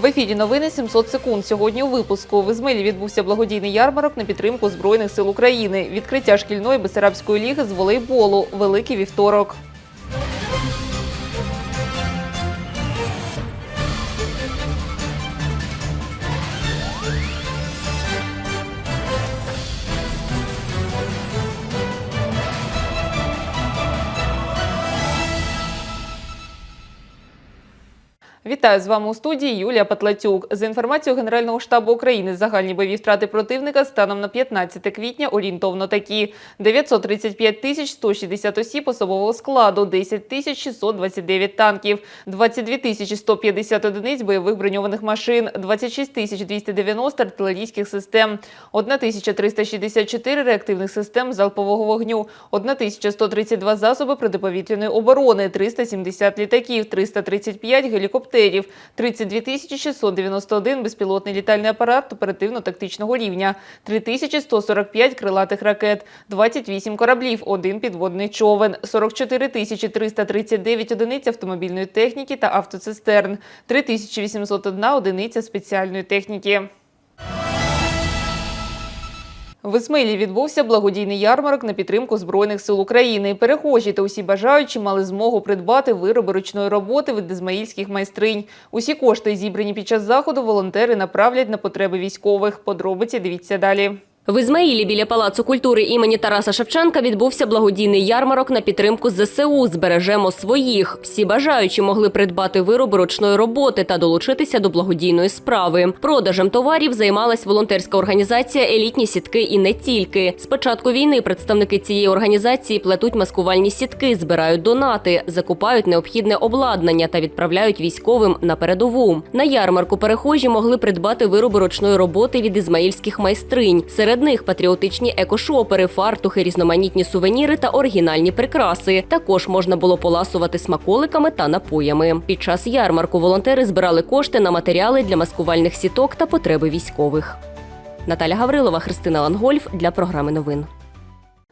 В ефірі новини 700 секунд. Сьогодні у випуску в Ізмилі відбувся благодійний ярмарок на підтримку Збройних сил України. Відкриття шкільної Бесарабської ліги з волейболу. Великий вівторок. Вітаю з вами у студії Юлія Патлатюк. За інформацією Генерального штабу України, загальні бойові втрати противника станом на 15 квітня орієнтовно такі: 935 тисяч 160 осіб особового складу, 10 тисяч 629 танків, 22 тисячі 150 одиниць бойових броньованих машин, 26 тисяч 290 артилерійських систем, 1 тисяча 364 реактивних систем залпового вогню, 1 тисяча 132 засоби протиповітряної оборони, 370 літаків, 335 гелікоптерів, 32 тисячі 691 безпілотний літальний апарат оперативно-тактичного рівня, 3145 крилатих ракет, 28 кораблів, 1 підводний човен, 44 тисячі 339 одиниць автомобільної техніки та автоцистерн, 3801 одиниця спеціальної техніки. В Ісмилі відбувся благодійний ярмарок на підтримку Збройних сил України. Перехожі та усі бажаючі мали змогу придбати вироби ручної роботи від ізмаїльських майстринь. Усі кошти, зібрані під час заходу, волонтери направлять на потреби військових. Подробиці дивіться далі. В Ізмаїлі біля Палацу культури імені Тараса Шевченка відбувся благодійний ярмарок на підтримку ЗСУ Збережемо своїх. Всі бажаючі могли придбати вироби ручної роботи та долучитися до благодійної справи. Продажем товарів займалась волонтерська організація Елітні сітки і не тільки. З початку війни представники цієї організації плетуть маскувальні сітки, збирають донати, закупають необхідне обладнання та відправляють військовим на передову. На ярмарку перехожі могли придбати вироби ручної роботи від ізмаїльських майстринь. Серед них патріотичні екошопери, фартухи, різноманітні сувеніри та оригінальні прикраси. Також можна було поласувати смаколиками та напоями. Під час ярмарку волонтери збирали кошти на матеріали для маскувальних сіток та потреби військових. Наталя Гаврилова, Христина Лангольф для програми новин.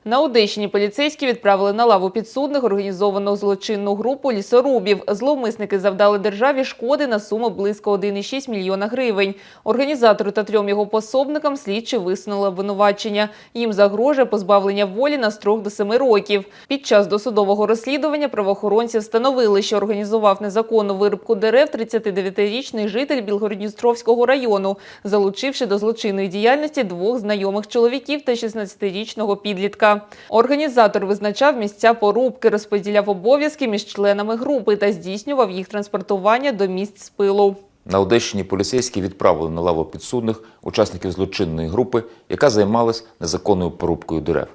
На Одещині поліцейські відправили на лаву підсудних організовану злочинну групу лісорубів. Зловмисники завдали державі шкоди на суму близько 1,6 мільйона гривень. Організатору та трьом його пособникам слідчі висунули обвинувачення. Їм загрожує позбавлення волі на строк до 7 років. Під час досудового розслідування правоохоронці встановили, що організував незаконну вирубку дерев 39-річний житель Білгородністровського району, залучивши до злочинної діяльності двох знайомих чоловіків та 16-річного підлітка. Організатор визначав місця порубки, розподіляв обов'язки між членами групи та здійснював їх транспортування до місць спилу. На Одещині поліцейські відправили на лаву підсудних учасників злочинної групи, яка займалась незаконною порубкою дерев.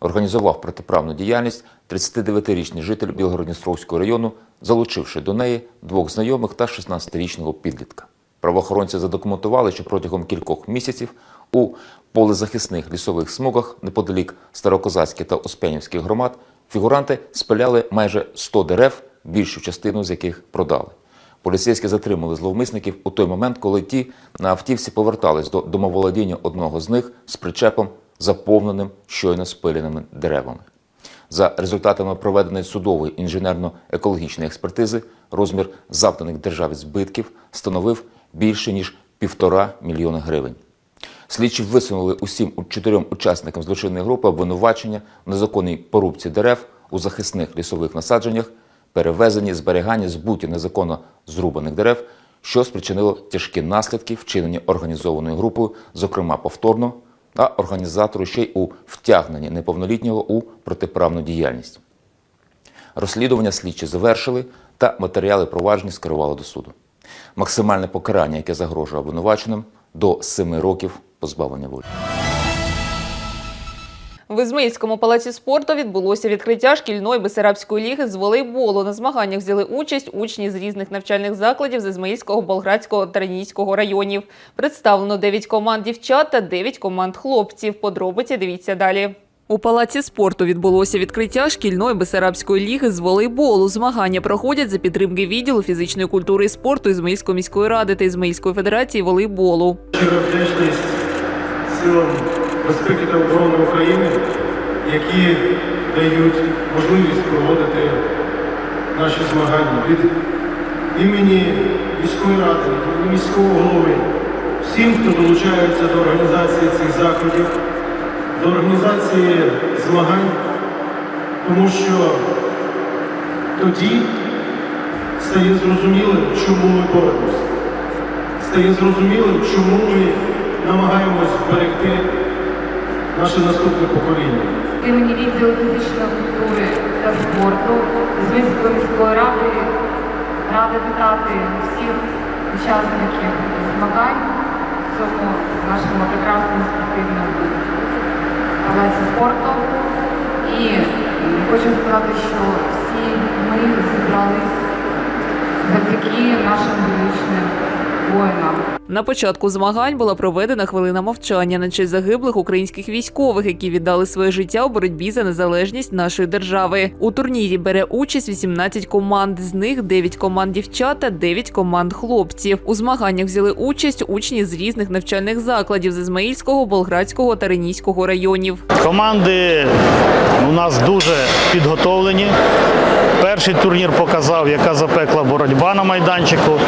Організував протиправну діяльність 39-річний житель Білгородністровського району, залучивши до неї двох знайомих та 16-річного підлітка. Правоохоронці задокументували, що протягом кількох місяців у полезахисних лісових смугах неподалік Старокозацьких та Успенівських громад фігуранти спиляли майже 100 дерев, більшу частину з яких продали. Поліцейські затримали зловмисників у той момент, коли ті на автівці повертались до домоволодіння одного з них з причепом, заповненим щойно спиленими деревами. За результатами проведеної судової інженерно-екологічної експертизи, розмір завданих державі збитків становив більше ніж півтора мільйона гривень. Слідчі висунули усім чотирьом учасникам злочинної групи обвинувачення в незаконній порубці дерев у захисних лісових насадженнях, перевезенні, зберіганні, збуті незаконно зрубаних дерев, що спричинило тяжкі наслідки вчинені організованою групою, зокрема повторно, а організатору ще й у втягненні неповнолітнього у протиправну діяльність. Розслідування слідчі завершили та матеріали провадження скерували до суду. Максимальне покарання, яке загрожує обвинуваченим, до 7 років позбавлення волі. В Ізмаїльському палаці спорту відбулося відкриття шкільної Бесарабської ліги з волейболу. На змаганнях взяли участь учні з різних навчальних закладів з Ізмаїльського, Болградського та Ренійського районів. Представлено 9 команд дівчат та 9 команд хлопців. Подробиці дивіться далі. У палаці спорту відбулося відкриття шкільної Бесарабської ліги з волейболу. Змагання проходять за підтримки відділу фізичної культури і спорту Ізмаїльської міської ради та Ізмаїльської федерації волейболу. Силам безпеки та оборони України, які дають можливість проводити наші змагання. Від імені міської ради, імені міського голови, всім, хто долучається до організації цих заходів, до організації змагань, тому що тоді стає зрозумілим, чому ми боремося. Стає зрозумілим, чому ми намагаємось зберегти наше наступне покоління. Імені відділу фізичної культури та спорту Звинської міської ради рада вітати всіх учасників змагань в цьому нашому прекрасному спортивному палаці спорту. І хочу сказати, що всі ми зібрались завдяки нашим героїчним воїнам. На початку змагань була проведена хвилина мовчання на честь загиблих українських військових, які віддали своє життя у боротьбі за незалежність нашої держави. У турнірі бере участь 18 команд. З них 9 команд дівчат та 9 команд хлопців. У змаганнях взяли участь учні з різних навчальних закладів з Ізмаїльського, Болградського та Ренійського районів. Команди у нас дуже підготовлені. Перший турнір показав, яка запекла боротьба на майданчику,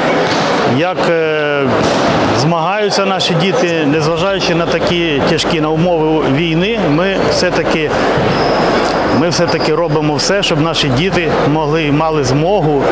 як е, змагаються наші діти, незважаючи на такі тяжкі на умови війни, ми все-таки, ми все-таки робимо все, щоб наші діти могли мали змогу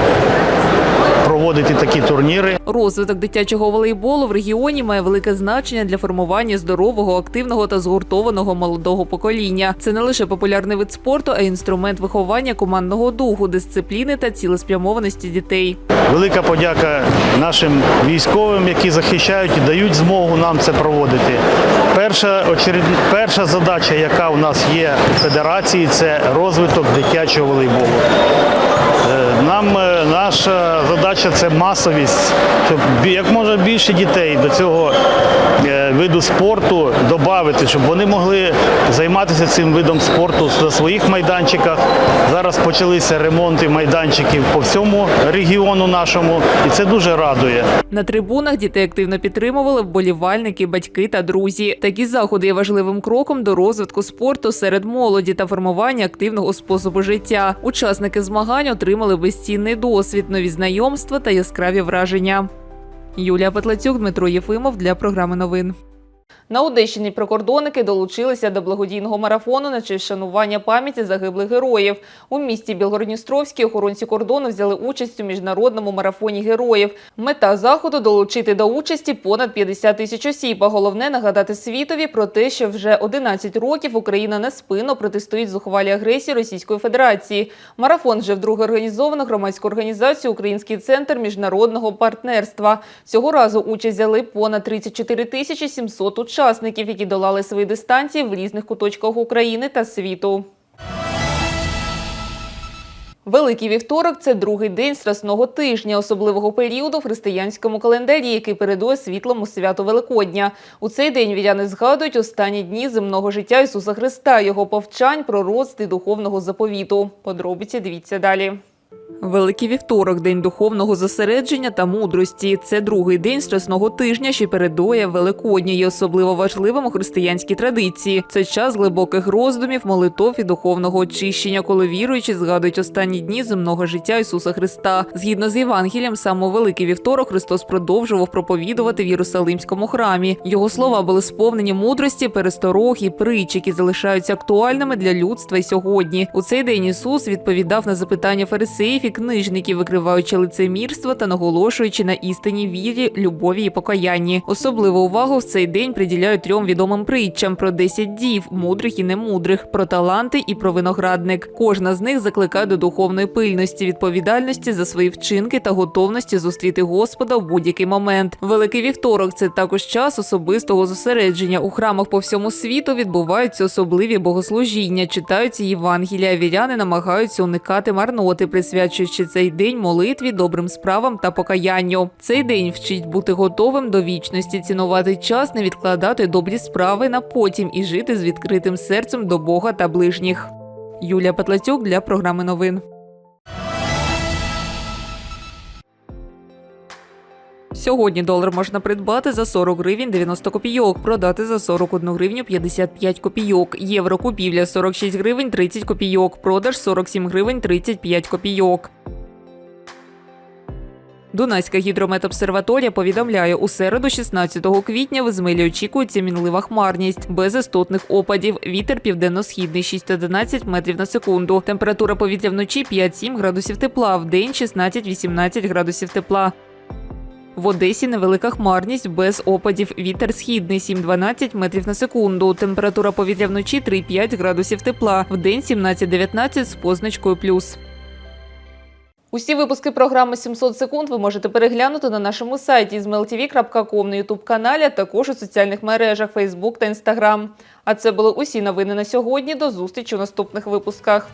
проводити такі турніри. Розвиток дитячого волейболу в регіоні має велике значення для формування здорового, активного та згуртованого молодого покоління. Це не лише популярний вид спорту, а й інструмент виховання командного духу, дисципліни та цілеспрямованості дітей. Велика подяка нашим військовим, які захищають і дають змогу нам це проводити. Перша, очеред... Перша задача, яка у нас є у федерації, це розвиток дитячого волейболу. Нам е, наша задача це масовість, щоб як можна більше дітей до цього виду спорту додати, щоб вони могли займатися цим видом спорту на своїх майданчиках. Зараз почалися ремонти майданчиків по всьому регіону нашому, і це дуже радує. На трибунах дітей активно підтримували вболівальники, батьки та друзі. Такі заходи є важливим кроком до розвитку спорту серед молоді та формування активного способу життя. Учасники змагань отримали безцінний досвід, нові знайомства та яскраві враження. Юлія Петлацюк, Дмитро Єфимов для програми новин. На Одещині прикордонники долучилися до благодійного марафону на честь шанування пам'яті загиблих героїв. У місті Білгородністровській охоронці кордону взяли участь у міжнародному марафоні героїв. Мета заходу долучити до участі понад 50 тисяч осіб. А головне нагадати світові про те, що вже 11 років Україна неспинно протистоїть зухвалій агресії Російської Федерації. Марафон вже вдруге організовано громадською організацією Український центр міжнародного партнерства. Цього разу участь взяли понад 34 тисячі 700 учасників, які долали свої дистанції в різних куточках України та світу. Великий вівторок це другий день страсного тижня, особливого періоду в християнському календарі, який передує світлому святу Великодня. У цей день віряни згадують останні дні земного життя Ісуса Христа, його повчань, пророцтв і духовного заповіту. Подробиці дивіться далі. Великий вівторок, день духовного зосередження та мудрості. Це другий день страсного тижня, що передує Великодню, є особливо важливим у християнській традиції. Це час глибоких роздумів, молитов і духовного очищення, коли віруючі згадують останні дні земного життя Ісуса Христа. Згідно з Євангелієм, саме Великий вівторок Христос продовжував проповідувати в Єрусалимському храмі. Його слова були сповнені мудрості, пересторог і притч, які залишаються актуальними для людства й сьогодні. У цей день Ісус відповідав на запитання фарисеїв і книжників, викриваючи лицемірство та наголошуючи на істинній вірі, любові і покаянні. Особливу увагу в цей день приділяють трьом відомим притчам про 10 дів, мудрих і немудрих, про таланти і про виноградник. Кожна з них закликає до духовної пильності, відповідальності за свої вчинки та готовності зустріти Господа в будь-який момент. Великий вівторок це також час особистого зосередження. У храмах по всьому світу відбуваються особливі богослужіння, читаються Євангелія. Віряни намагаються уникати марноти, присвячуючи цей день молитві, добрим справам та покаянню. Цей день вчить бути готовим до вічності, цінувати час, не відкладати добрі справи на потім і жити з відкритим серцем до Бога та ближніх. Юлія Петлацюк для програми новин. Сьогодні долар можна придбати за 40 гривень 90 копійок, продати за 41 гривню 55 копійок. Євро купівля 46 гривень 30 копійок, продаж 47 гривень 35 копійок. Дунайська гідрометобсерваторія повідомляє, у середу 16 квітня в Ізмаїлі очікується мінлива хмарність, без істотних опадів. Вітер південно-східний 6-11 метрів на секунду. Температура повітря вночі 5-7 градусів тепла, в день 16-18 градусів тепла. В Одесі невелика хмарність без опадів. Вітер східний 7-12 метрів на секунду. Температура повітря вночі 3-5 градусів тепла. В день 17-19 з позначкою плюс. Усі випуски програми «700 секунд ви можете переглянути на нашому сайті zmeltv.com, на ютуб-каналі, а також у соціальних мережах Facebook та Instagram. А це були усі новини на сьогодні. До зустрічі у наступних випусках.